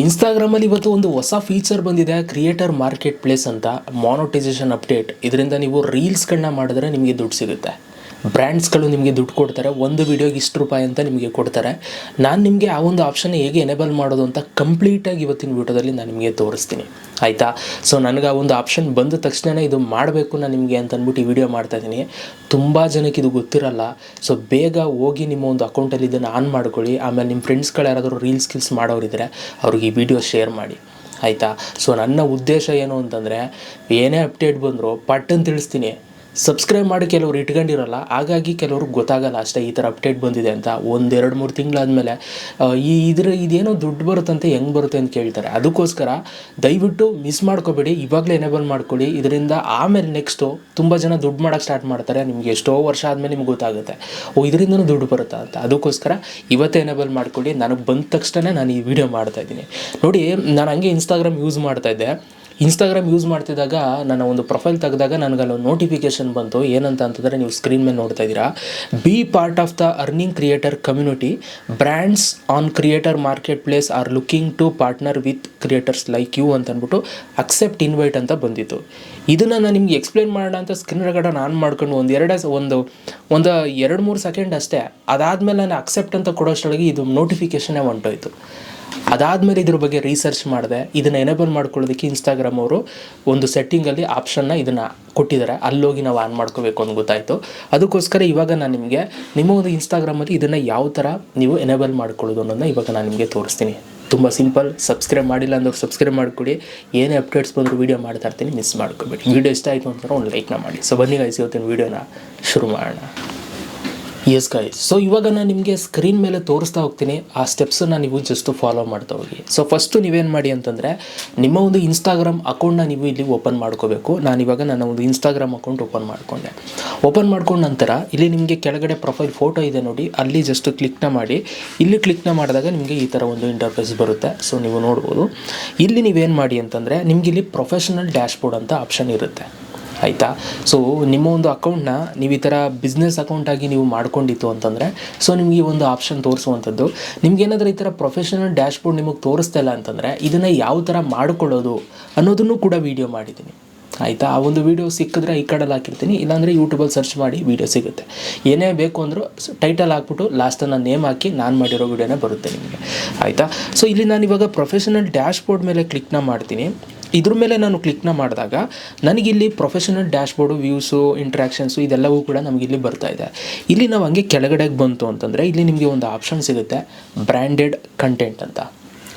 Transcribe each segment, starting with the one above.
ಇನ್ಸ್ಟಾಗ್ರಾಮಲ್ಲಿ ಇವತ್ತು ಒಂದು ಹೊಸ ಫೀಚರ್ ಬಂದಿದೆ ಕ್ರಿಯೇಟರ್ ಮಾರ್ಕೆಟ್ ಪ್ಲೇಸ್ ಅಂತ ಮಾನೋಟೈಸೇಷನ್ ಅಪ್ಡೇಟ್ ಇದರಿಂದ ನೀವು ರೀಲ್ಸ್ಗಳನ್ನ ಮಾಡಿದ್ರೆ ನಿಮಗೆ ದುಡ್ಡು ಸಿಗುತ್ತೆ. ಬ್ರ್ಯಾಂಡ್ಸ್ಗಳು ನಿಮಗೆ ದುಡ್ಡು ಕೊಡ್ತಾರೆ, ಒಂದು ವಿಡಿಯೋಗೆ ಇಷ್ಟು ರೂಪಾಯಿ ಅಂತ ನಿಮಗೆ ಕೊಡ್ತಾರೆ. ನಾನು ನಿಮಗೆ ಆ ಒಂದು ಆಪ್ಷನ್ ಹೇಗೆ ಎನೇಬಲ್ ಮಾಡೋದು ಅಂತ ಕಂಪ್ಲೀಟಾಗಿ ಇವತ್ತಿನ ವೀಡಿಯೋದಲ್ಲಿ ನಾನು ನಿಮಗೆ ತೋರಿಸ್ತೀನಿ. ಆಯಿತಾ? ಸೊ ನನಗೆ ಆ ಒಂದು ಆಪ್ಷನ್ ಬಂದ ತಕ್ಷಣ ಇದು ಮಾಡಬೇಕು ನಾನು ನಿಮಗೆ ಅಂತ ಅಂದ್ಬಿಟ್ಟು ಈ ವಿಡಿಯೋ ಮಾಡ್ತಾ ಇದ್ದೀನಿ. ತುಂಬ ಜನಕ್ಕೆ ಇದು ಗೊತ್ತಿರಲ್ಲ. ಸೊ ಬೇಗ ಹೋಗಿ ನಿಮ್ಮ ಒಂದು ಅಕೌಂಟಲ್ಲಿ ಇದನ್ನು ಆನ್ ಮಾಡ್ಕೊಳ್ಳಿ. ಆಮೇಲೆ ನಿಮ್ಮ ಫ್ರೆಂಡ್ಸ್ಗಳು ಯಾರಾದರೂ ರೀಲ್ ಸ್ಕಿಲ್ಸ್ ಮಾಡೋರಿದ್ದರೆ ಅವ್ರಿಗೆ ಈ ವಿಡಿಯೋ ಶೇರ್ ಮಾಡಿ. ಆಯಿತಾ? ಸೊ ನನ್ನ ಉದ್ದೇಶ ಏನು ಅಂತಂದರೆ, ಏನೇ ಅಪ್ಡೇಟ್ ಬಂದರೂ ಪಟ್ಟನ್ನು ತಿಳಿಸ್ತೀನಿ. ಸಬ್ಸ್ಕ್ರೈಬ್ ಮಾಡಿ ಕೆಲವರು ಇಟ್ಕೊಂಡಿರಲ್ಲ, ಹಾಗಾಗಿ ಕೆಲವ್ರಿಗೆ ಗೊತ್ತಾಗಲ್ಲ ಅಷ್ಟೇ ಈ ಥರ ಅಪ್ಡೇಟ್ ಬಂದಿದೆ ಅಂತ. ಒಂದೆರಡು ಮೂರು ತಿಂಗಳಾದಮೇಲೆ ಈ ಇದ್ರ ಇದೇನೋ ದುಡ್ಡು ಬರುತ್ತಂತೆ, ಹೆಂಗೆ ಬರುತ್ತೆ ಅಂತ ಕೇಳ್ತಾರೆ. ಅದಕ್ಕೋಸ್ಕರ ದಯವಿಟ್ಟು ಮಿಸ್ ಮಾಡ್ಕೋಬೇಡಿ, ಇವಾಗಲೇ ಎನೇಬಲ್ ಮಾಡ್ಕೊಳ್ಳಿ. ಇದರಿಂದ ಆಮೇಲೆ ನೆಕ್ಸ್ಟು ತುಂಬ ಜನ ದುಡ್ಡು ಮಾಡೋಕ್ಕೆ ಸ್ಟಾರ್ಟ್ ಮಾಡ್ತಾರೆ. ನಿಮಗೆ ಎಷ್ಟೋ ವರ್ಷ ಆದಮೇಲೆ ನಿಮ್ಗೆ ಗೊತ್ತಾಗುತ್ತೆ. ಓ, ಇದರಿಂದನೂ ದುಡ್ಡು ಬರುತ್ತಾ ಅಂತ. ಅದಕ್ಕೋಸ್ಕರ ಇವತ್ತೇ ಎನೇಬಲ್ ಮಾಡ್ಕೊಳ್ಳಿ. ನನಗೆ ಬಂದ ತಕ್ಷಣ ನಾನು ಈ ವಿಡಿಯೋ ಮಾಡ್ತಾ ಇದ್ದೀನಿ. ನೋಡಿ, ನಾನು ಹಂಗೆ ಇನ್ಸ್ಟಾಗ್ರಾಮ್ ಯೂಸ್ ಮಾಡ್ತಾ ಇದ್ದೆ. ಇನ್ಸ್ಟಾಗ್ರಾಮ್ ಯೂಸ್ ಮಾಡ್ತಿದ್ದಾಗ ನನ್ನ ಒಂದು ಪ್ರೊಫೈಲ್ ತೆಗೆದಾಗ ನನಗಲ್ಲೊಂದು ನೋಟಿಫಿಕೇಶನ್ ಬಂತು. ಏನಂತ ಅಂತಂದರೆ ನೀವು ಸ್ಕ್ರೀನ್ ಮೇಲೆ ನೋಡ್ತಾ ಇದ್ದೀರಾ. Be part of the earning creator community brands on creator marketplace are looking to partner with creators like you ಅಂತ ಅಂದ್ಬಿಟ್ಟು ಅಕ್ಸೆಪ್ಟ್ ಇನ್ವೈಟ್ ಅಂತ ಬಂದಿತ್ತು. ಇದನ್ನು ನಾನು ನಿಮ್ಗೆ ಎಕ್ಸ್ಪ್ಲೇನ್ ಮಾಡೋಣ ಅಂತ ಸ್ಕ್ರೀನ್ ರೆಕಾರ್ಡನ್ನು ಆನ್ ಮಾಡ್ಕೊಂಡು ಒಂದು ಎರಡೇ ಒಂದು ಒಂದು ಎರಡು ಮೂರು ಸೆಕೆಂಡ್ ಅಷ್ಟೇ. ಅದಾದಮೇಲೆ ನಾನು ಅಕ್ಸೆಪ್ಟ್ ಅಂತ ಕೊಡೋಷ್ಟೊಳಗೆ ಇದು ನೋಟಿಫಿಕೇಶನೇ ಹೊಂಟೋಯ್ತು. ಅದಾದಮೇಲೆ ಇದ್ರ ಬಗ್ಗೆ ರಿಸರ್ಚ್ ಮಾಡಿದೆ. ಇದನ್ನು ಎನೇಬಲ್ ಮಾಡ್ಕೊಳ್ಳೋದಕ್ಕೆ ಇನ್ಸ್ಟಾಗ್ರಾಮ್ ಅವರು ಒಂದು ಸೆಟ್ಟಿಂಗಲ್ಲಿ ಆಪ್ಷನ್ನ ಇದನ್ನು ಕೊಟ್ಟಿದ್ದಾರೆ ಅಲ್ಲೋಗಿ ನಾವು ಆನ್ ಮಾಡ್ಕೋಬೇಕು ಅಂತ ಗೊತ್ತಾಯಿತು. ಅದಕ್ಕೋಸ್ಕರ ಇವಾಗ ನಾನು ನಿಮಗೆ, ನಿಮ್ಮ ಒಂದು ಇನ್ಸ್ಟಾಗ್ರಾಮಲ್ಲಿ ಇದನ್ನು ಯಾವ ಥರ ನೀವು ಎನೇಬಲ್ ಮಾಡ್ಕೊಳ್ಳೋದು ಅನ್ನೋದನ್ನ ಇವಾಗ ನಾನು ನಿಮಗೆ ತೋರಿಸ್ತೀನಿ. ತುಂಬ ಸಿಂಪಲ್ ಸಬ್ಸ್ಕ್ರೈಬ್ ಮಾಡಿಲ್ಲ ಅಂದ್ರೆ ಸಬ್ಸ್ಕ್ರೈಬ್ ಮಾಡಿಕೊಡಿ. ಏನೇ ಅಪ್ಡೇಟ್ಸ್ ಬಂದರೂ ವೀಡಿಯೋ ಮಾಡ್ತಾ ಇರ್ತೀನಿ ಮಿಸ್ ಮಾಡ್ಕೋಬೇಡಿ. ವೀಡಿಯೋ ಇಷ್ಟ ಆಯಿತು ಅಂತಂದ್ರೆ ಒಂದು ಲೈಕ್ನ ಮಾಡಿ. ಸೊ ಬನ್ನಿ ಗೈಸ್ ಇವತ್ತಿನ ವೀಡಿಯೋನ ಶುರು ಮಾಡೋಣ. ಎಸ್ ಗೈಸ್ ಸೊ ಇವಾಗ ನಾನು ನಿಮಗೆ ಸ್ಕ್ರೀನ್ ಮೇಲೆ ತೋರಿಸ್ತಾ ಹೋಗ್ತೀನಿ. ಆ ಸ್ಟೆಪ್ಸನ್ನು ನೀವು ಜಸ್ಟ್ ಫಾಲೋ ಮಾಡ್ತಾ ಹೋಗಿ. ಸೊ ಫಸ್ಟು ನೀವೇನು ಮಾಡಿ ಅಂತಂದರೆ, ನಿಮ್ಮ ಒಂದು ಇನ್ಸ್ಟಾಗ್ರಾಮ್ ಅಕೌಂಟ್ನ ನೀವು ಇಲ್ಲಿ ಓಪನ್ ಮಾಡ್ಕೋಬೇಕು. ನಾನು ಇವಾಗ ನನ್ನ ಒಂದು ಇನ್ಸ್ಟಾಗ್ರಾಮ್ ಅಕೌಂಟ್ ಓಪನ್ ಮಾಡಿಕೊಂಡೆ. ಓಪನ್ ಮಾಡ್ಕೊಂಡ ನಂತರ, ಇಲ್ಲಿ ನಿಮಗೆ ಕೆಳಗಡೆ ಪ್ರೊಫೈಲ್ ಫೋಟೋ ಇದೆ ನೋಡಿ. ಅಲ್ಲಿ ಜಸ್ಟ್ ಕ್ಲಿಕ್ನ ಮಾಡಿ. ಇಲ್ಲಿ ಕ್ಲಿಕ್ನ ಮಾಡಿದಾಗ ನಿಮಗೆ ಈ ಥರ ಒಂದು ಇಂಟರ್ಫೇಸ್ ಬರುತ್ತೆ. ಸೊ ನೀವು ನೋಡ್ಬೋದು. ಇಲ್ಲಿ ನೀವೇನು ಮಾಡಿ ಅಂತಂದರೆ, ನಿಮಗೆ ಇಲ್ಲಿ ಪ್ರೊಫೆಷನಲ್ ಡ್ಯಾಶ್ಬೋರ್ಡ್ ಅಂತ ಆಪ್ಷನ್ ಇರುತ್ತೆ. ಆಯಿತಾ? ಸೊ ನಿಮ್ಮ ಒಂದು ಅಕೌಂಟ್ನ ನೀವು ಈ ಥರ ಬಿಸ್ನೆಸ್ ಅಕೌಂಟಾಗಿ ನೀವು ಮಾಡ್ಕೊಂಡಿತ್ತು ಅಂತಂದರೆ ಸೊ ನಿಮಗೆ ಒಂದು ಆಪ್ಷನ್ ತೋರಿಸುವಂಥದ್ದು. ನಿಮ್ಗೇನಾದರೂ ಈ ಥರ ಪ್ರೊಫೆಷನಲ್ ಡ್ಯಾಶ್ಬೋರ್ಡ್ ನಿಮಗೆ ತೋರಿಸ್ತಾ ಇಲ್ಲ ಅಂತಂದರೆ, ಇದನ್ನು ಯಾವ ಥರ ಮಾಡ್ಕೊಳ್ಳೋದು ಅನ್ನೋದನ್ನು ಕೂಡ ವೀಡಿಯೋ ಮಾಡಿದ್ದೀನಿ. ಆಯಿತಾ? ಆ ಒಂದು ವೀಡಿಯೋ ಸಿಕ್ಕಿದ್ರೆ ಈ ಕಡೆಲ್ಲಿ ಹಾಕಿರ್ತೀನಿ, ಇಲ್ಲಾಂದರೆ ಯೂಟ್ಯೂಬಲ್ಲಿ ಸರ್ಚ್ ಮಾಡಿ ವೀಡಿಯೋ ಸಿಗುತ್ತೆ. ಏನೇ ಬೇಕು ಅಂದರೂ ಟೈಟಲ್ ಹಾಕ್ಬಿಟ್ಟು ಲಾಸ್ಟನ್ನು ನೇಮ್ ಹಾಕಿ ನಾನು ಮಾಡಿರೋ ವೀಡಿಯೋನೇ ಬರುತ್ತೆ ನಿಮಗೆ. ಆಯಿತಾ? ಸೊ ಇಲ್ಲಿ ನಾನು ಇವಾಗ ಪ್ರೊಫೆಷನಲ್ ಡ್ಯಾಶ್ಬೋರ್ಡ್ ಮೇಲೆ ಕ್ಲಿಕ್ನ ಮಾಡ್ತೀನಿ. ಇದ್ರ ಮೇಲೆ ನಾನು ಕ್ಲಿಕ್ನ ಮಾಡಿದಾಗ ನನಗಿಲ್ಲಿ ಪ್ರೊಫೆಷನಲ್ ಡ್ಯಾಶ್ಬೋರ್ಡು ವ್ಯೂಸು ಇಂಟ್ರ್ಯಾಕ್ಷನ್ಸು ಇದೆಲ್ಲವೂ ಕೂಡ ನಮಗಿಲ್ಲಿ ಬರ್ತಾ ಇದೆ. ಇಲ್ಲಿ ನಾವು ಹಂಗೆ ಕೆಳಗಡೆಗೆ ಬಂತು ಅಂತಂದರೆ ಇಲ್ಲಿ ನಿಮಗೆ ಒಂದು ಆಪ್ಷನ್ ಸಿಗುತ್ತೆ ಬ್ರ್ಯಾಂಡೆಡ್ ಕಂಟೆಂಟ್ ಅಂತ.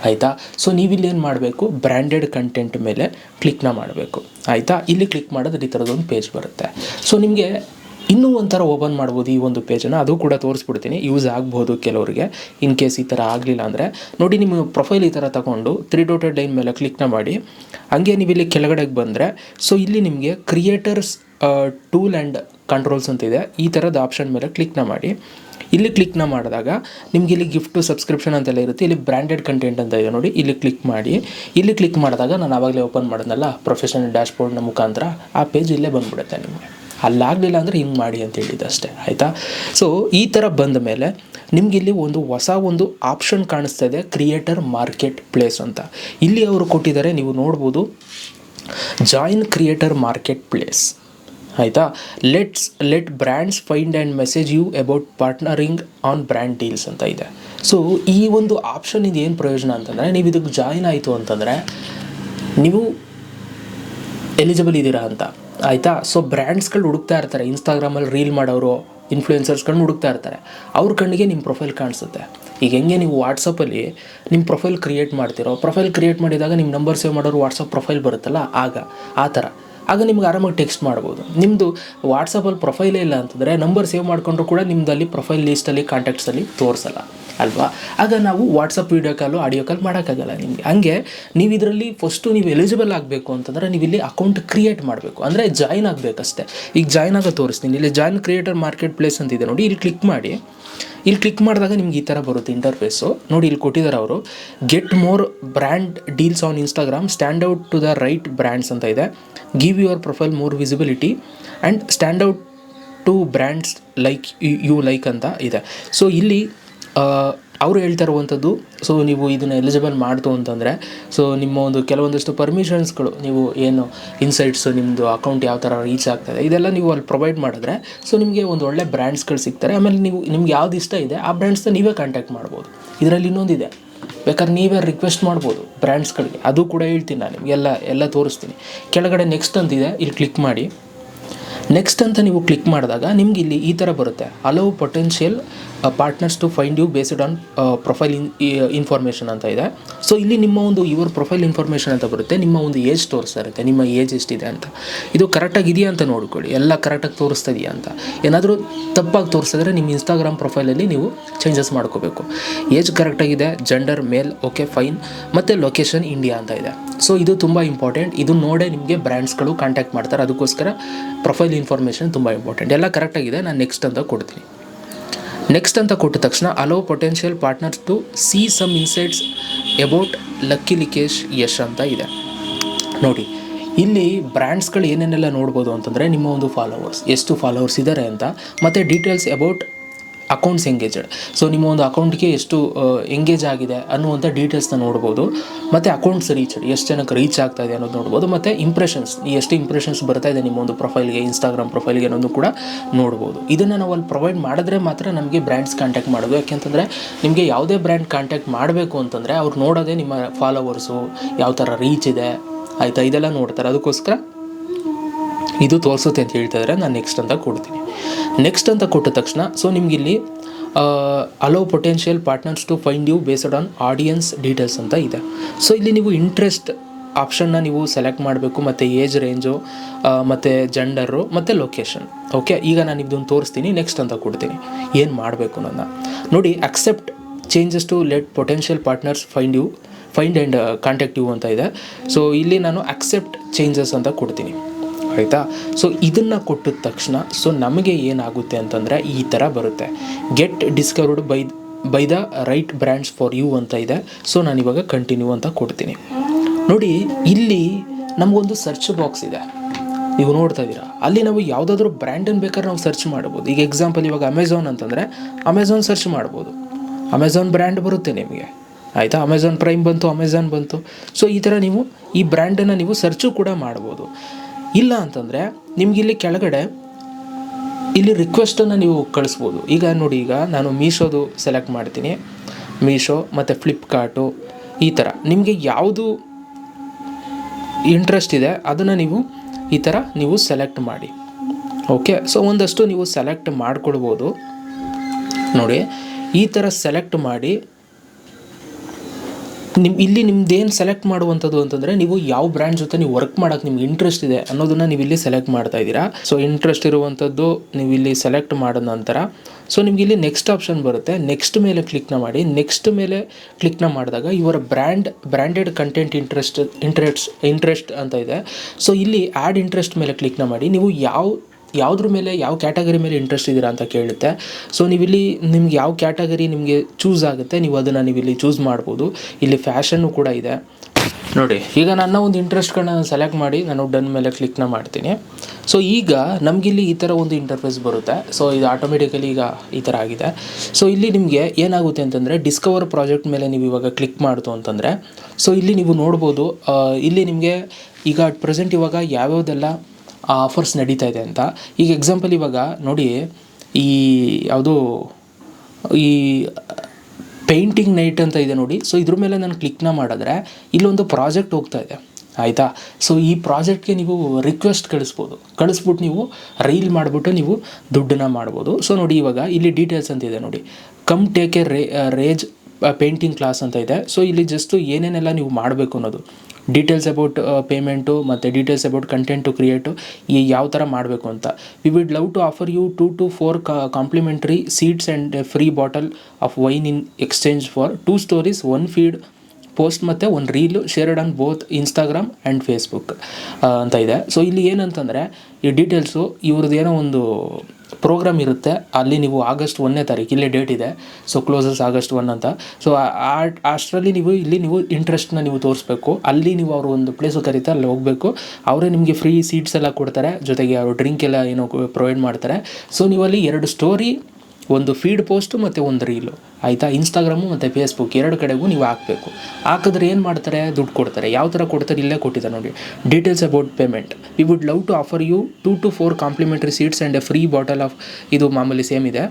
ಆಯಿತಾ? ಸೊ ನೀವಿಲ್ಲಿ ಏನು ಮಾಡಬೇಕು? ಬ್ರ್ಯಾಂಡೆಡ್ ಕಂಟೆಂಟ್ ಮೇಲೆ ಕ್ಲಿಕ್ನ ಮಾಡಬೇಕು. ಆಯಿತಾ? ಇಲ್ಲಿ ಕ್ಲಿಕ್ ಮಾಡಿದ್ರೆ ಈ ಥರದೊಂದು ಪೇಜ್ ಬರುತ್ತೆ. ಸೊ ನಿಮಗೆ ಇನ್ನೂ ಒಂಥರ ಓಪನ್ ಮಾಡ್ಬೋದು ಈ ಒಂದು ಪೇಜನ್ನು ಅದು ಕೂಡ ತೋರಿಸ್ಬಿಡ್ತೀನಿ. ಯೂಸ್ ಆಗ್ಬೋದು ಕೆಲವರಿಗೆ. ಇನ್ ಕೇಸ್ ಈ ಥರ ಆಗಲಿಲ್ಲ ಅಂದರೆ. ನೋಡಿ, ನಿಮ್ಮ ಪ್ರೊಫೈಲ್ ಈ ಥರ ತಗೊಂಡು ತ್ರೀ ಡೋಟೆಡ್ ಲೈನ್ ಮೇಲೆ ಕ್ಲಿಕ್ನ ಮಾಡಿ. ಹಂಗೆ ನೀವು ಇಲ್ಲಿ ಕೆಳಗಡೆಗೆ ಬಂದರೆ ಸೊ ಇಲ್ಲಿ ನಿಮಗೆ ಕ್ರಿಯೇಟರ್ಸ್ ಟೂಲ್ ಆ್ಯಂಡ್ ಕಂಟ್ರೋಲ್ಸ್ ಅಂತ ಇದೆ. ಈ ಥರದ ಆಪ್ಷನ್ ಮೇಲೆ ಕ್ಲಿಕ್ನ ಮಾಡಿ. ಇಲ್ಲಿ ಕ್ಲಿಕ್ನ ಮಾಡಿದಾಗ ನಿಮಗೆ ಇಲ್ಲಿ ಗಿಫ್ಟು ಸಬ್ಸ್ಕ್ರಿಪ್ಷನ್ ಅಂತೆಲ್ಲ ಇರುತ್ತೆ. ಇಲ್ಲಿ ಬ್ರ್ಯಾಂಡೆಡ್ ಕಂಟೆಂಟ್ ಅಂತ ಇದೆ ನೋಡಿ. ಇಲ್ಲಿ ಕ್ಲಿಕ್ ಮಾಡಿ. ಇಲ್ಲಿ ಕ್ಲಿಕ್ ಮಾಡಿದಾಗ ನಾನು ಆವಾಗಲೇ ಓಪನ್ ಮಾಡಿದ್ನಲ್ಲ ಪ್ರೊಫೆಷನಲ್ ಡ್ಯಾಶ್ಬೋರ್ಡ್ನ ಮುಖಾಂತರ ಆ ಪೇಜ್ ಇಲ್ಲೇ ಬಂದ್ಬಿಡುತ್ತೆ ನಿಮಗೆ. ಅಲ್ಲಾಗಲಿಲ್ಲ ಅಂದರೆ ಹಿಂಗೆ ಮಾಡಿ ಅಂತ ಹೇಳಿದ್ದು ಅಷ್ಟೇ, ಆಯಿತಾ? ಸೊ ಈ ಥರ ಬಂದ ಮೇಲೆ ನಿಮ್ಗೆ ಇಲ್ಲಿ ಒಂದು ಹೊಸ ಒಂದು ಆಪ್ಷನ್ ಕಾಣಿಸ್ತಾ ಇದೆ ಕ್ರಿಯೇಟರ್ ಮಾರ್ಕೆಟ್ ಪ್ಲೇಸ್ ಅಂತ. ಇಲ್ಲಿ ಅವರು ಕೊಟ್ಟಿದ್ದಾರೆ, ನೀವು ನೋಡ್ಬೋದು ಜಾಯಿನ್ ಕ್ರಿಯೇಟರ್ ಮಾರ್ಕೆಟ್ ಪ್ಲೇಸ್ ಆಯಿತಾ? Let's let brands find and message you about partnering on brand deals ಅಂತ ಇದೆ. ಸೊ ಈ ಒಂದು ಆಪ್ಷನ್ ಇದು ಏನು ಪ್ರಯೋಜನ ಅಂತಂದರೆ, ನೀವು ಇದಕ್ಕೆ ಜಾಯಿನ್ ಆಯಿತು ಅಂತಂದರೆ, ನೀವು ಎಲಿಜಿಬಲ್ ಇದ್ದೀರಾ ಅಂತ. ಆಯಿತಾ? ಸೊ ಬ್ರ್ಯಾಂಡ್ಸ್ಗಳು ಹುಡುಕ್ತಾ ಇರ್ತಾರೆ. ಇನ್ಸ್ಟಾಗ್ರಾಮಲ್ಲಿ ರೀಲ್ ಮಾಡೋರು ಇನ್ಫ್ಲೂಯೆನ್ಸರ್ಸ್ಗಳನ್ನ ಹುಡುಕ್ತಾ ಇರ್ತಾರೆ. ಅವ್ರ ಕಣ್ಣಿಗೆ ನಿಮ್ಮ ಪ್ರೊಫೈಲ್ ಕಾಣಿಸುತ್ತೆ. ಈಗ ಹೆಂಗೆ ನೀವು ವಾಟ್ಸಪ್ಪಲ್ಲಿ ನಿಮ್ಮ ಪ್ರೊಫೈಲ್ ಕ್ರಿಯೇಟ್ ಮಾಡ್ತಿರೋ ಪ್ರೊಫೈಲ್ ಕ್ರಿಯೇಟ್ ಮಾಡಿದಾಗ ನಿಮ್ಮ ನಂಬರ್ ಸೇವ್ ಮಾಡೋರು ವಾಟ್ಸಪ್ ಪ್ರೊಫೈಲ್ ಬರುತ್ತಲ್ಲ? ಆಗ, ಆ ಥರ. ಆಗ ನಿಮ್ಗೆ ಆರಾಮಾಗಿ ಟೆಕ್ಸ್ಟ್ ಮಾಡ್ಬೋದು. ನಿಮ್ಮದು ವಾಟ್ಸಪ್ಪಲ್ಲಿ ಪ್ರೊಫೈಲೇ ಇಲ್ಲ ಅಂತಂದರೆ ನಂಬರ್ ಸೇವ್ ಮಾಡಿಕೊಂಡ್ರು ಕೂಡ ನಿಮ್ಮದಲ್ಲಿ ಪ್ರೊಫೈಲ್ ಲೀಸ್ಟಲ್ಲಿ ಕಾಂಟ್ಯಾಕ್ಟ್ಸಲ್ಲಿ ತೋರಿಸಲ್ಲ. ಅಲ್ವಾ? ಆಗ ನಾವು WhatsApp video call audio call ಮಾಡೋಕ್ಕಾಗಲ್ಲ ನಿಮಗೆ. ಹಂಗೆ ನೀವು ಇದರಲ್ಲಿ ಫಸ್ಟು ನೀವು ಎಲಿಜಿಬಲ್ ಆಗಬೇಕು ಅಂತಂದರೆ ನೀವು ಇಲ್ಲಿ ಅಕೌಂಟ್ ಕ್ರಿಯೇಟ್ ಮಾಡಬೇಕು. ಅಂದರೆ ಜಾಯ್ನ್ ಆಗಬೇಕಷ್ಟೇ. ಈಗ ಜಾಯ್ನ್ ಆಗೋ ತೋರಿಸ್ತೀನಿ. ಇಲ್ಲಿ ಜಾಯ್ನ್ ಕ್ರಿಯೇಟರ್ ಮಾರ್ಕೆಟ್ ಪ್ಲೇಸ್ ಅಂತಿದೆ ನೋಡಿ, ಇಲ್ಲಿ ಕ್ಲಿಕ್ ಮಾಡಿ. ಇಲ್ಲಿ ಕ್ಲಿಕ್ ಮಾಡಿದಾಗ ನಿಮ್ಗೆ ಈ ಥರ ಬರುತ್ತೆ ಇಂಟರ್ಫೇಸು ನೋಡಿ, ಇಲ್ಲಿ ಕೊಟ್ಟಿದ್ದಾರೆ ಅವರು. Get more brand deals on Instagram stand out to the right brands ಅಂತ ಇದೆ. Give your profile more visibility and stand out to brands like you like ಅಂತ ಇದೆ. ಸೊ ಇಲ್ಲಿ ಅವರು ಹೇಳ್ತಾ ಇರುವಂಥದ್ದು ಸೊ ನೀವು ಇದನ್ನು ಎಲಿಜಿಬಲ್ ಮಾಡ್ತು ಅಂತಂದರೆ ಸೊ ನಿಮ್ಮ ಒಂದು ಕೆಲವೊಂದಷ್ಟು ಪರ್ಮಿಷನ್ಸ್ಗಳು ನೀವು ಏನು ಇನ್ಸೈಟ್ಸ್ ನಿಮ್ಮದು ಅಕೌಂಟ್ ಯಾವ ಥರ ರೀಚ್ ಆಗ್ತದೆ ಇದೆಲ್ಲ ನೀವು ಅಲ್ಲಿ ಪ್ರೊವೈಡ್ ಮಾಡಿದ್ರೆ ಸೊ ನಿಮಗೆ ಒಂದು ಒಳ್ಳೆ ಬ್ರ್ಯಾಂಡ್ಸ್ಗಳು ಸಿಗ್ತಾರೆ. ಆಮೇಲೆ ನೀವು, ನಿಮ್ಗೆ ಯಾವ್ದು ಇಷ್ಟ ಇದೆ, ಆ ಬ್ರ್ಯಾಂಡ್ಸ್ನ ನೀವೇ ಕಾಂಟ್ಯಾಕ್ಟ್ ಮಾಡ್ಬೋದು. ಇದರಲ್ಲಿ ಇನ್ನೊಂದಿದೆ ಬೇಕಾದ್ರೆ ನೀವೇ ರಿಕ್ವೆಸ್ಟ್ ಮಾಡ್ಬೋದು ಬ್ರ್ಯಾಂಡ್ಸ್ಗಳಿಗೆ ಅದು ಕೂಡ ಹೇಳ್ತೀನಿ ನಾನು ನಿಮಗೆಲ್ಲ ಎಲ್ಲ ತೋರಿಸ್ತೀನಿ. ಕೆಳಗಡೆ ನೆಕ್ಸ್ಟ್ ಅಂತಿದೆ ಇಲ್ಲಿ ಕ್ಲಿಕ್ ಮಾಡಿ. ನೆಕ್ಸ್ಟ್ ಅಂತ ನೀವು ಕ್ಲಿಕ್ ಮಾಡಿದಾಗ, ನಿಮ್ಗೆ ಇಲ್ಲಿ ಈ ಥರ ಬರುತ್ತೆ. ಹಲವು potential partners to find you based on profile in information ಅಂತ ಇದೆ. ಸೊ ಇಲ್ಲಿ ನಿಮ್ಮ ಒಂದು ಯುವರ್ ಪ್ರೊಫೈಲ್ ಇನ್ಫಾರ್ಮೇಷನ್ ಅಂತ ಬರುತ್ತೆ. ನಿಮ್ಮ ಒಂದು ಏಜ್ ತೋರಿಸ್ತಾ ಇರುತ್ತೆ. ನಿಮ್ಮ ಏಜ್ ಎಷ್ಟಿದೆ ಅಂತ. ಇದು ಕರೆಕ್ಟಾಗಿ ಇದೆಯಾ ಅಂತ ನೋಡ್ಕೊಳ್ಳಿ. ಎಲ್ಲ ಕರೆಕ್ಟಾಗಿ ತೋರಿಸ್ತಾ ಇದೆಯಾ ಅಂತ. ಏನಾದರೂ ತಪ್ಪಾಗಿ ತೋರಿಸಿದ್ರೆ ನಿಮ್ಮ ಇನ್ಸ್ಟಾಗ್ರಾಮ್ ಪ್ರೊಫೈಲಲ್ಲಿ ನೀವು ಚೇಂಜಸ್ ಮಾಡ್ಕೋಬೇಕು. ಏಜ್ ಕರೆಕ್ಟಾಗಿದೆ ಜೆಂಡರ್ ಮೇಲ್ ಓಕೆ ಫೈನ್ ಮತ್ತು ಲೊಕೇಶನ್ ಇಂಡಿಯಾ ಅಂತ ಇದೆ. ಸೊ ಇದು ತುಂಬ ಇಂಪಾರ್ಟೆಂಟ್ ಇದು ನೋಡೇ ನಿಮಗೆ ಬ್ರ್ಯಾಂಡ್ಸ್ಗಳು ಕಾಂಟ್ಯಾಕ್ಟ್ ಮಾಡ್ತಾರೆ. ಅದಕ್ಕೋಸ್ಕರ ಪ್ರೊಫೈಲ್ ಇನ್ಫಾರ್ಮೇಷನ್ ತುಂಬ ಇಂಪಾರ್ಟೆಂಟ್ ಎಲ್ಲ ಕರೆಕ್ಟಾಗಿದೆ ನಾನು ನೆಕ್ಸ್ಟ್ ಅಂತ ಕೊಡ್ತೀನಿ. ನೆಕ್ಸ್ಟ್ ಅಂತ ಕೊಟ್ಟ ತಕ್ಷಣ allow potential partners to see some insights about Lucky Likesh Yash ಅಂತ ಇದೆ. ನೋಡಿ, ಇಲ್ಲಿ ಬ್ರ್ಯಾಂಡ್ಸ್ಗಳು ಏನೇನೆಲ್ಲ ನೋಡ್ಬೋದು ಅಂತಂದರೆ ನಿಮ್ಮ ಒಂದು ಫಾಲೋವರ್ಸ್ ಎಷ್ಟು ಫಾಲೋವರ್ಸ್ ಇದ್ದಾರೆ ಅಂತ, ಮತ್ತು details about accounts engaged so ನಿಮ್ಮ ಒಂದು ಅಕೌಂಟ್ಗೆ ಎಷ್ಟು ಎಂಗೇಜ್ ಆಗಿದೆ ಅನ್ನುವಂಥ ಡೀಟೇಲ್ಸ್ನ ನೋಡ್ಬೋದು. ಮತ್ತು ಅಕೌಂಟ್ಸ್ ರೀಚ್ ಎಷ್ಟು ಜನಕ್ಕೆ ರೀಚ್ ಆಗ್ತಾ ಇದೆ ಅನ್ನೋದು ನೋಡ್ಬೋದು. ಮತ್ತು ಇಂಪ್ರೆಷನ್ಸ್ ಎಷ್ಟು ಇಂಪ್ರೆಷನ್ಸ್ ಬರ್ತಾ ಇದೆ ನಿಮ್ಮ ಒಂದು ಪ್ರೊಫೈಲ್ಗೆ ಇನ್ಸ್ಟಾಗ್ರಾಮ್ ಪ್ರೊಫೈಲ್ಗೆ ಅನ್ನೋದು ಕೂಡ ನೋಡ್ಬೋದು. ಇದನ್ನು ನಾವು ಅಲ್ಲಿ ಪ್ರೊವೈಡ್ ಮಾಡಿದ್ರೆ ಮಾತ್ರ ನಮಗೆ ಬ್ರ್ಯಾಂಡ್ಸ್ ಕಾಂಟ್ಯಾಕ್ಟ್ ಮಾಡೋದು. ಯಾಕೆಂತಂದರೆ ನಿಮಗೆ ಯಾವುದೇ ಬ್ರ್ಯಾಂಡ್ ಕಾಂಟ್ಯಾಕ್ಟ್ ಮಾಡಬೇಕು ಅಂತಂದರೆ ಅವ್ರು ನೋಡೋದೇ ನಿಮ್ಮ ಫಾಲೋವರ್ಸು ಯಾವ ಥರ ರೀಚ್ ಇದೆ, ಆಯಿತಾ? ಇದೆಲ್ಲ ನೋಡ್ತಾರೆ. ಅದಕ್ಕೋಸ್ಕರ ಇದು ತೋರಿಸುತ್ತೆ ಅಂತ ಹೇಳ್ತಾ ಇದ್ದಾರೆ ನಾನು ನೆಕ್ಸ್ಟ್ ಅಂತ ಕೊಡ್ತೀನಿ. ನೆಕ್ಸ್ಟ್ ಅಂತ ಕೊಟ್ಟ ತಕ್ಷಣ ಸೊ ನಿಮ್ಗೆ ಇಲ್ಲಿ allow potential partners to find you based on audience details ಅಂತ ಇದೆ. ಸೊ ಇಲ್ಲಿ ನೀವು ಇಂಟ್ರೆಸ್ಟ್ ಆಪ್ಷನ್ನ ನೀವು ಸೆಲೆಕ್ಟ್ ಮಾಡಬೇಕು, ಮತ್ತು ಏಜ್ ರೇಂಜು ಮತ್ತು ಜೆಂಡರು ಮತ್ತು ಲೊಕೇಶನ್ ಓಕೆ ಈಗ ನಾನು ಇದನ್ನು ತೋರಿಸ್ತೀನಿ ನೆಕ್ಸ್ಟ್ ಅಂತ ಕೊಡ್ತೀನಿ. ಏನು ಮಾಡಬೇಕು ನನ್ನ ನೋಡಿ accept changes to let potential partners find you find and contact you ಅಂತ ಇದೆ. ಸೊ ಇಲ್ಲಿ ನಾನು ಅಕ್ಸೆಪ್ಟ್ ಚೇಂಜಸ್ ಅಂತ ಕೊಡ್ತೀನಿ. ಆಯಿತಾ? ಸೊ ಇದನ್ನು ಕೊಟ್ಟಿದ ತಕ್ಷಣ ಸೊ ನಮಗೆ ಏನಾಗುತ್ತೆ ಅಂತಂದರೆ ಈ ಥರ ಬರುತ್ತೆ. Get discovered by by the right brands for you ಅಂತ ಇದೆ. ಸೊ ನಾನು ಇವಾಗ ಕಂಟಿನ್ಯೂ ಅಂತ ಕೊಡ್ತೀನಿ. ನೋಡಿ, ಇಲ್ಲಿ ನಮಗೊಂದು ಸರ್ಚ್ ಬಾಕ್ಸ್ ಇದೆ. ನೀವು ನೋಡ್ತಾ ಇದ್ದೀರಾ? ಅಲ್ಲಿ ನಾವು ಯಾವುದಾದ್ರೂ ಬ್ರ್ಯಾಂಡನ್ನು ಬೇಕಾದ್ರೆ ನಾವು ಸರ್ಚ್ ಮಾಡ್ಬೋದು. ಈಗ ಎಕ್ಸಾಂಪಲ್ ಇವಾಗ ಅಮೆಝಾನ್ ಅಂತಂದರೆ ಅಮೆಝಾನ್ ಸರ್ಚ್ ಮಾಡ್ಬೋದು. ಅಮೆಝಾನ್ ಬ್ರ್ಯಾಂಡ್ ಬರುತ್ತೆ ನಿಮಗೆ. ಆಯಿತಾ? ಅಮೆಝಾನ್ ಪ್ರೈಮ್ ಬಂತು ಅಮೆಝಾನ್ ಬಂತು. ಸೊ ಈ ಥರ ನೀವು ಈ ಬ್ರ್ಯಾಂಡನ್ನು ನೀವು ಸರ್ಚು ಕೂಡ ಮಾಡ್ಬೋದು. ಇಲ್ಲ ಅಂತಂದರೆ ನಿಮ್ಗೆ ಇಲ್ಲಿ ಕೆಳಗಡೆ ಇಲ್ಲಿ ರಿಕ್ವೆಸ್ಟನ್ನು ನೀವು ಕಳಿಸ್ಬೋದು. ಈಗ ನೋಡಿ, ಈಗ ನಾನು ಮೀಶೋದು ಸೆಲೆಕ್ಟ್ ಮಾಡ್ತೀನಿ. ಮೀಶೋ ಮತ್ತು ಫ್ಲಿಪ್ಕಾರ್ಟು ಈ ಥರ ನಿಮಗೆ ಯಾವುದು ಇಂಟ್ರೆಸ್ಟ್ ಇದೆ, ಅದನ್ನು ನೀವು ಈ ಥರ ನೀವು ಸೆಲೆಕ್ಟ್ ಮಾಡಿ. ಓಕೆ ಸೊ ಒಂದಷ್ಟು ನೀವು ಸೆಲೆಕ್ಟ್ ಮಾಡ್ಕೊಳ್ಬೋದು ನೋಡಿ, ಈ ಥರ ಸೆಲೆಕ್ಟ್ ಮಾಡಿ ನಿಮ್ಮ ಇಲ್ಲಿ ನಿಮ್ದೇನು ಸೆಲೆಕ್ಟ್ ಮಾಡುವಂಥದ್ದು ಅಂತಂದರೆ ನೀವು ಯಾವ ಬ್ರ್ಯಾಂಡ್ ಜೊತೆ ನೀವು ವರ್ಕ್ ಮಾಡೋಕ್ಕೆ ನಿಮ್ಗೆ ಇಂಟ್ರೆಸ್ಟ್ ಇದೆ ಅನ್ನೋದನ್ನು ನೀವು ಇಲ್ಲಿ ಸೆಲೆಕ್ಟ್ ಮಾಡ್ತಾ ಇದ್ದೀರಾ. ಸೊ ಇಂಟ್ರೆಸ್ಟ್ ಇರುವಂಥದ್ದು ನೀವು ಇಲ್ಲಿ ಸೆಲೆಕ್ಟ್ ಮಾಡಿದ ನಂತರ ಸೊ ನಿಮ್ಗೆ ಇಲ್ಲಿ ನೆಕ್ಸ್ಟ್ ಆಪ್ಷನ್ ಬರುತ್ತೆ. ನೆಕ್ಸ್ಟ್ ಮೇಲೆ ಕ್ಲಿಕ್ನ ಮಾಡಿ. ನೆಕ್ಸ್ಟ್ ಮೇಲೆ ಕ್ಲಿಕ್ನ ಮಾಡಿದಾಗ ಇವರ brand branded content interest interest interest ಅಂತ ಇದೆ. ಸೊ ಇಲ್ಲಿ ಆ್ಯಡ್ ಇಂಟ್ರೆಸ್ಟ್ ಮೇಲೆ ಕ್ಲಿಕ್ನ ಮಾಡಿ. ನೀವು ಯಾವ ಯಾವುದ್ರ ಮೇಲೆ, ಯಾವ ಕ್ಯಾಟಗರಿ ಮೇಲೆ ಇಂಟ್ರೆಸ್ಟ್ ಇದ್ದೀರಾ ಅಂತ ಕೇಳುತ್ತೆ. ಸೊ ನೀವಿಲ್ಲಿ ನಿಮ್ಗೆ ಯಾವ ಕ್ಯಾಟಗರಿ ನಿಮಗೆ ಚೂಸ್ ಆಗುತ್ತೆ, ನೀವು ಅದನ್ನು ನೀವು ಇಲ್ಲಿ ಚೂಸ್ ಮಾಡ್ಬೋದು. ಇಲ್ಲಿ ಫ್ಯಾಷನ್ನು ಕೂಡ ಇದೆ. ನೋಡಿ, ಈಗ ನನ್ನ ಒಂದು ಇಂಟ್ರೆಸ್ಟ್ಗಳನ್ನ ಸೆಲೆಕ್ಟ್ ಮಾಡಿ, ನಾನು ಡನ್ ಮೇಲೆ ಕ್ಲಿಕ್ನ ಮಾಡ್ತೀನಿ. ಸೊ ಈಗ ನಮಗಿಲ್ಲಿ ಈ ಥರ ಒಂದು ಇಂಟರ್ಫೇಸ್ ಬರುತ್ತೆ. ಸೊ ಇದು ಆಟೋಮೆಟಿಕಲಿ ಈಗ ಈ ಥರ ಆಗಿದೆ. ಸೊ ಇಲ್ಲಿ ನಿಮಗೆ ಏನಾಗುತ್ತೆ ಅಂತಂದರೆ ಡಿಸ್ಕವರ್ ಪ್ರಾಜೆಕ್ಟ್ ಮೇಲೆ ನೀವು ಇವಾಗ ಕ್ಲಿಕ್ ಮಾಡ್ತು ಅಂತಂದರೆ ಸೊ ಇಲ್ಲಿ ನೀವು ನೋಡ್ಬೋದು ಇಲ್ಲಿ ನಿಮಗೆ ಈಗ ಅಟ್ ಪ್ರೆಸೆಂಟ್ ಇವಾಗ ಯಾವ್ಯಾವ್ದೆಲ್ಲ ಆಫರ್ಸ್ ನಡೀತಾ ಇದೆ ಅಂತ. ಈಗ ಎಕ್ಸಾಂಪಲ್ ಇವಾಗ ನೋಡಿ, ಈ ಯಾವುದು, ಈ ಪೇಂಟಿಂಗ್ ನೈಟ್ ಅಂತ ಇದೆ ನೋಡಿ. ಸೊ ಇದ್ರ ಮೇಲೆ ನಾನು ಕ್ಲಿಕ್ನ ಮಾಡಿದ್ರೆ ಇಲ್ಲೊಂದು ಪ್ರಾಜೆಕ್ಟ್ ಹೋಗ್ತಾ ಇದೆ. ಆಯಿತಾ? ಸೊ ಈ ಪ್ರಾಜೆಕ್ಟ್ಗೆ ನೀವು ರಿಕ್ವೆಸ್ಟ್ ಕಳಿಸ್ಬೋದು. ಕಳಿಸ್ಬಿಟ್ಟು ನೀವು ರೈಲ್ ಮಾಡಿಬಿಟ್ಟು ನೀವು ದುಡ್ಡನ್ನ ಮಾಡ್ಬೋದು. ಸೊ ನೋಡಿ ಇವಾಗ ಇಲ್ಲಿ ಡೀಟೇಲ್ಸ್ ಅಂತ ಇದೆ ನೋಡಿ. ಕಮ್ ಟೇಕ್ ಎ ರೇ ರೇಜ್ ಪೇಂಟಿಂಗ್ ಕ್ಲಾಸ್ ಅಂತ ಇದೆ. ಸೊ ಇಲ್ಲಿ ಜಸ್ಟು ಏನೇನೆಲ್ಲ ನೀವು ಮಾಡಬೇಕು ಅನ್ನೋದು. ಡೀಟೇಲ್ಸ್ ಅಬೌಟ್ ಪೇಮೆಂಟು ಮತ್ತು details about content to create ಈ ಯಾವ ಥರ ಮಾಡಬೇಕು ಅಂತ. We would love to offer you two to four complimentary seats and free bottle of wine in exchange for two stories one feed post ಮತ್ತು ಒಂದು reel shared on both Instagram and Facebook ಅಂತ ಇದೆ. So ಇಲ್ಲಿ ಏನಂತಂದರೆ, ಈ details ಇವ್ರದ್ದು ಏನೋ ಒಂದು ಪ್ರೋಗ್ರಾಮ್ ಇರುತ್ತೆ. ಅಲ್ಲಿ ನೀವು ಆಗಸ್ಟ್ ಒಂದನೇ ತಾರೀಕು ಇಲ್ಲೇ ಡೇಟ್ ಇದೆ. ಸೊ ಕ್ಲೋಸಸ್ ಆಗಸ್ಟ್ ಒನ್ ಅಂತ. ಸೊ ಅಷ್ಟರಲ್ಲಿ ನೀವು, ಇಲ್ಲಿ ನೀವು ಇಂಟ್ರೆಸ್ಟ್ನ ನೀವು ತೋರಿಸ್ಬೇಕು. ಅಲ್ಲಿ ನೀವು ಅವರು ಒಂದು ಪ್ಲೇಸು ಕರೀತಾರೆ, ಅಲ್ಲಿ ಹೋಗಬೇಕು. ಅವರೇ ನಿಮಗೆ ಫ್ರೀ ಸೀಟ್ಸ್ ಎಲ್ಲ ಕೊಡ್ತಾರೆ. ಜೊತೆಗೆ ಅವರು ಡ್ರಿಂಕ್ ಎಲ್ಲ ಏನೋ ಪ್ರೊವೈಡ್ ಮಾಡ್ತಾರೆ. ಸೊ ನೀವು ಅಲ್ಲಿ ಎರಡು ಸ್ಟೋರಿ ಒಂದು ಫೀಡ್ ಪೋಸ್ಟು ಮತ್ತು ಒಂದು ರೀಲು ಆಯಿತಾ? ಇನ್ಸ್ಟಾಗ್ರಾಮು ಮತ್ತು ಫೇಸ್ಬುಕ್ ಎರಡು ಕಡೆಗೂ ನೀವು ಹಾಕಬೇಕು. ಹಾಕಿದ್ರೆ ಏನು ಮಾಡ್ತಾರೆ? ದುಡ್ಡು ಕೊಡ್ತಾರೆ. ಯಾವ ಥರ ಕೊಡ್ತಾರೆ? ಇಲ್ಲೇ ಕೊಟ್ಟಿದ್ದಾರೆ ನೋಡಿ. Details about payment we would love to offer you two to four complimentary seats and a free bottle of ಇದು ಮಾಮೂಲಿ ಸೇಮ್ ಇದೆ.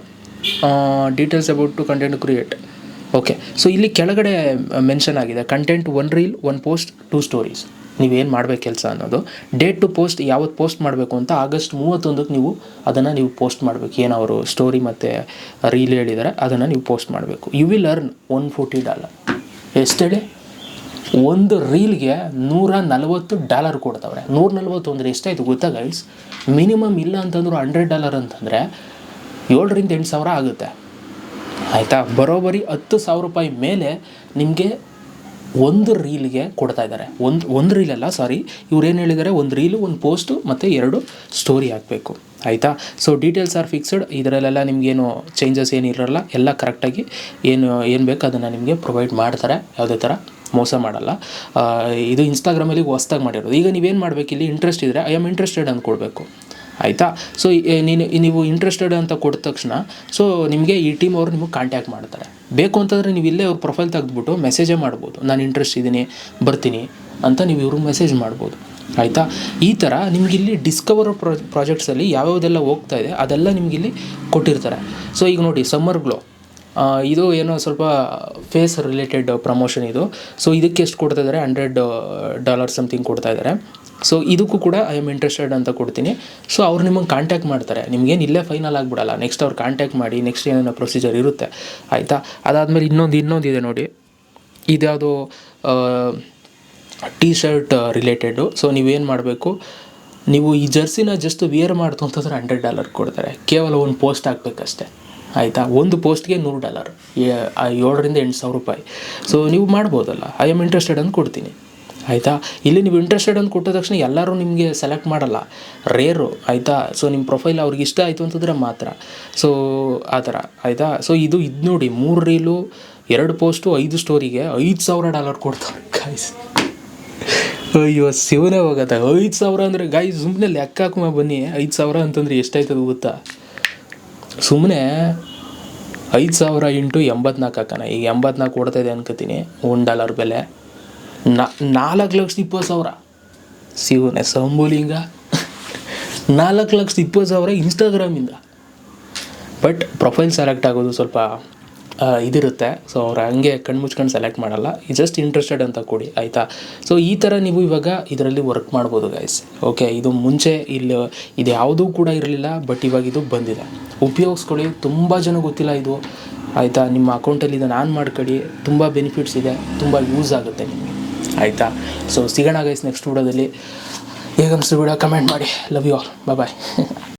Details about to content create okay so ಇಲ್ಲಿ ಕೆಳಗಡೆ ಮೆನ್ಷನ್ ಆಗಿದೆ. Content one reel one post two stories ನೀವೇನು ಮಾಡಬೇಕು ಕೆಲಸ ಅನ್ನೋದು. ಡೇಟ್ ಟು ಪೋಸ್ಟ್ ಯಾವತ್ತು ಪೋಸ್ಟ್ ಮಾಡಬೇಕು ಅಂತ ಆಗಸ್ಟ್ ಮೂವತ್ತೊಂದಕ್ಕೆ ನೀವು ಅದನ್ನು ನೀವು ಪೋಸ್ಟ್ ಮಾಡಬೇಕು. ಏನು ಅವರು ಸ್ಟೋರಿ ಮತ್ತು ರೀಲ್ ಹೇಳಿದ್ದಾರೆ ಅದನ್ನು ನೀವು ಪೋಸ್ಟ್ ಮಾಡಬೇಕು. You will earn one forty dollar ಎಷ್ಟು ಒಂದು ರೀಲ್ಗೆ ನೂರ ನಲವತ್ತು ಡಾಲರ್ ಕೊಡ್ತಾವ್ರೆ. ನೂರ ನಲ್ವತ್ತು ಅಂದರೆ ಎಷ್ಟಾಯ್ತು ಗೊತ್ತಾ ಗೈಲ್ಸ್ ಮಿನಿಮಮ್ ಇಲ್ಲ ಅಂತಂದ್ರು ಹಂಡ್ರೆಡ್ ಡಾಲರ್ ಅಂತಂದರೆ ಏಳರಿಂದ ಎಂಟು ಸಾವಿರ ಆಗುತ್ತೆ. ಆಯಿತಾ? ಬರೋಬ್ಬರಿ ಹತ್ತು ಸಾವಿರ ರೂಪಾಯಿ ಮೇಲೆ ನಿಮಗೆ ಒಂದು ರೀಲ್ಗೆ ಕೊಡ್ತಾ ಇದ್ದಾರೆ. ಒಂದು ಒಂದು ರೀಲ್ ಅಲ್ಲ ಸಾರಿ ಇವ್ರು ಏನು ಹೇಳಿದ್ದಾರೆ? ಒಂದು ರೀಲು, ಒಂದು ಪೋಸ್ಟು, ಮತ್ತು ಎರಡು ಸ್ಟೋರಿ ಹಾಕಬೇಕು. ಆಯಿತಾ? ಸೊ ಡೀಟೇಲ್ಸ್ ಆರ್ ಫಿಕ್ಸ್ಡ್ ಇದರಲ್ಲೆಲ್ಲ ನಿಮಗೇನು ಚೇಂಜಸ್ ಏನು ಇರೋಲ್ಲ. ಎಲ್ಲ ಕರೆಕ್ಟಾಗಿ ಏನು ಏನು ಬೇಕು ಅದನ್ನು ನಿಮಗೆ ಪ್ರೊವೈಡ್ ಮಾಡ್ತಾರೆ. ಯಾವುದೇ ಥರ ಮೋಸ ಮಾಡಲ್ಲ. ಇದು ಇನ್ಸ್ಟಾಗ್ರಾಮಲ್ಲಿ ಹೊಸ್ದಾಗಿ ಮಾಡಿರೋದು. ಈಗ ನೀವೇನು ಮಾಡಬೇಕು ಇಲ್ಲಿ ಇಂಟ್ರೆಸ್ಟ್ ಇದ್ದರೆ ಐ ಆಮ್ ಇಂಟ್ರೆಸ್ಟೆಡ್ ಅಂತ ಕೊಡಬೇಕು ಆಯಿತಾ? ಸೊ ನೀನು ನೀವು ಇಂಟ್ರೆಸ್ಟೆಡ್ ಅಂತ ಕೊಟ್ಟ ತಕ್ಷಣ ಸೊ ನಿಮಗೆ ಈ ಟೀಮ್ ಅವರು ನಿಮಗೆ ಕಾಂಟ್ಯಾಕ್ಟ್ ಮಾಡ್ತಾರೆ. ಬೇಕು ಅಂತಂದರೆ ನೀವು ಇಲ್ಲೇ ಅವ್ರ ಪ್ರೊಫೈಲ್ ತೆಗೆದ್ಬಿಟ್ಟು ಮೆಸೇಜೇ ಮಾಡ್ಬೋದು. ನಾನು ಇಂಟ್ರೆಸ್ಟ್ ಇದ್ದೀನಿ, ಬರ್ತೀನಿ ಅಂತ ನೀವು ಇವ್ರಿಗೆ ಮೆಸೇಜ್ ಮಾಡ್ಬೋದು. ಆಯಿತಾ? ಈ ಥರ ನಿಮ್ಗೆ ಇಲ್ಲಿ ಡಿಸ್ಕವರ್ ಪ್ರೊ ಪ್ರಾಜೆಕ್ಟ್ಸಲ್ಲಿ ಯಾವ್ಯಾವುದೆಲ್ಲ ಹೋಗ್ತಾ ಇದೆ, ಅದೆಲ್ಲ ನಿಮ್ಗೆ ಇಲ್ಲಿ ಕೊಟ್ಟಿರ್ತಾರೆ. ಸೊ ಈಗ ನೋಡಿ ಸಮ್ಮರ್ ಗ್ಲೋ ಇದು ಏನೋ ಸ್ವಲ್ಪ ಫೇಸ್ ರಿಲೇಟೆಡ್ ಪ್ರಮೋಷನ್ ಇದು. ಸೊ ಇದಕ್ಕೆ ಎಷ್ಟು ಕೊಡ್ತಾ ಇದ್ದಾರೆ ಹಂಡ್ರೆಡ್ ಡಾಲರ್ ಸಮಥಿಂಗ್ ಕೊಡ್ತಾ ಇದ್ದಾರೆ ಸೊ ಇದಕ್ಕೂ ಕೂಡ ಐ ಆಮ್ ಇಂಟ್ರೆಸ್ಟೆಡ್ ಅಂತ ಕೊಡ್ತೀನಿ. ಸೊ ಅವ್ರು ನಿಮಗೆ ಕಾಂಟ್ಯಾಕ್ಟ್ ಮಾಡ್ತಾರೆ. ನಿಮ್ಗೇನು ಇಲ್ಲೇ ಫೈನಲ್ ಆಗಿಬಿಡಲ್ಲ. ನೆಕ್ಸ್ಟ್ ಅವ್ರು ಕಾಂಟ್ಯಾಕ್ಟ್ ಮಾಡಿ ನೆಕ್ಸ್ಟ್ ಏನೇನೋ ಪ್ರೊಸೀಜರ್ ಇರುತ್ತೆ. ಆಯಿತಾ? ಅದಾದಮೇಲೆ ಇನ್ನೊಂದು ಇನ್ನೊಂದು ಇದೆ ನೋಡಿ. ಇದ್ಯಾವುದು ಟೀ ಶರ್ಟ್ ರಿಲೇಟೆಡು ಸೊ ನೀವೇನು ಮಾಡಬೇಕು? ನೀವು ಈ ಜರ್ಸಿನ ಜಸ್ಟ್ ವಿಯರ್ ಮಾಡ್ತು ಅಂತಂದ್ರೆ ಹಂಡ್ರೆಡ್ ಡಾಲರ್ ಕೊಡ್ತಾರೆ. ಕೇವಲ ಒಂದು ಪೋಸ್ಟ್ ಹಾಕ್ಬೇಕಷ್ಟೆ. ಆಯಿತಾ? ಒಂದು ಪೋಸ್ಟ್ಗೆ ನೂರು ಡಾಲರ್ ಏಳರಿಂದ ಎಂಟು ಸಾವಿರ ರೂಪಾಯಿ. ಸೊ ನೀವು ಮಾಡ್ಬೋದಲ್ಲ. ಐ ಆಮ್ ಇಂಟ್ರೆಸ್ಟೆಡ್ ಅಂತ ಕೊಡ್ತೀನಿ. ಆಯಿತಾ? ಇಲ್ಲಿ ನೀವು ಇಂಟ್ರೆಸ್ಟೆಡ್ ಅಂತ ಕೊಟ್ಟ ತಕ್ಷಣ ಎಲ್ಲರೂ ನಿಮಗೆ ಸೆಲೆಕ್ಟ್ ಮಾಡಲ್ಲ. ರೇರು ಆಯಿತಾ? ಸೊ ನಿಮ್ಮ ಪ್ರೊಫೈಲ್ ಅವ್ರಿಗೆ ಇಷ್ಟ ಆಯಿತು ಅಂತಂದರೆ ಮಾತ್ರ. ಸೊ ಆ ಥರ, ಆಯಿತಾ? ಸೊ ಇದು ಇದು ನೋಡಿ, ಮೂರು ರೀಲು ಎರಡು ಪೋಸ್ಟು ಐದು ಸ್ಟೋರಿಗೆ ಐದು ಸಾವಿರ ಡಾಲರ್ ಕೊಡ್ತಾರೆ ಗಾಯ್ಸ್ ಅಯ್ಯೋ, ಶಿವನೇ ಹೋಗತ್ತೆ. ಐದು ಸಾವಿರ ಅಂದರೆ ಗಾಯ್ ಸುಮ್ಮನೆ ಲೆಕ್ಕ ಹಾಕುಮ ಬನ್ನಿ. ಐದು ಸಾವಿರ ಅಂತಂದರೆ ಎಷ್ಟಾಯ್ತದ ಗೊತ್ತಾ? ಸುಮ್ಮನೆ ಐದು ಸಾವಿರ ಇಂಟು ಎಂಬತ್ನಾಲ್ಕು ಹಾಕೋಣ. ಈಗ ಎಂಬತ್ನಾಲ್ಕು ಕೊಡ್ತಾಯಿದೆ ಅನ್ಕೋತೀನಿ. ಒಂದು ಡಾಲರ್ ಬೆಲೆ. ನಾಲ್ಕು ಲಕ್ಷದ ಇಪ್ಪತ್ತು ಸಾವಿರ. ಶಿವನೇ ಸಂಬುಲಿಂಗ. ನಾಲ್ಕು ಲಕ್ಷದ ಇಪ್ಪತ್ತು ಸಾವಿರ ಇನ್ಸ್ಟಾಗ್ರಾಮಿಂದ ಬಟ್ ಪ್ರೊಫೈಲ್ ಸೆಲೆಕ್ಟ್ ಆಗೋದು ಸ್ವಲ್ಪ ಇದಿರುತ್ತೆ. ಸೊ ಅವ್ರು ಹಂಗೆ ಕಣ್ಣು ಮುಚ್ಕೊಂಡು ಸೆಲೆಕ್ಟ್ ಮಾಡಲ್ಲ. ಜಸ್ಟ್ ಇಂಟ್ರೆಸ್ಟೆಡ್ ಅಂತ ಕೊಡಿ, ಆಯಿತಾ? ಸೊ ಈ ಥರ ನೀವು ಇವಾಗ ಇದರಲ್ಲಿ ವರ್ಕ್ ಮಾಡ್ಬೋದು ಗೈಸ್ ಓಕೆ ಇದು ಮುಂಚೆ ಇಲ್ಲಿ, ಇದು ಯಾವುದೂ ಕೂಡ ಇರಲಿಲ್ಲ ಬಟ್ ಇವಾಗ ಇದು ಬಂದಿದೆ. ಉಪಯೋಗಿಸ್ಕೊಳ್ಳಿ, ತುಂಬ ಜನ ಗೊತ್ತಿಲ್ಲ ಇದು. ಆಯಿತಾ? ನಿಮ್ಮ ಅಕೌಂಟಲ್ಲಿ ಇದನ್ನು ಆನ್ ಮಾಡ್ಕೊಳ್ಳಿ. ತುಂಬ ಬೆನಿಫಿಟ್ಸ್ ಇದೆ, ತುಂಬ ಯೂಸ್ ಆಗುತ್ತೆ ನಿಮಗೆ. ಆಯಿತಾ? ಸೊ ಸಿಗೋಣ ಗೈಸ್ ನೆಕ್ಸ್ಟ್ ವಿಡಿಯೋದಲ್ಲಿ. ಹೇಗಮ್ಸ್ ವಿಡಿಯೋ? ಕಮೆಂಟ್ ಮಾಡಿ. Love you all bye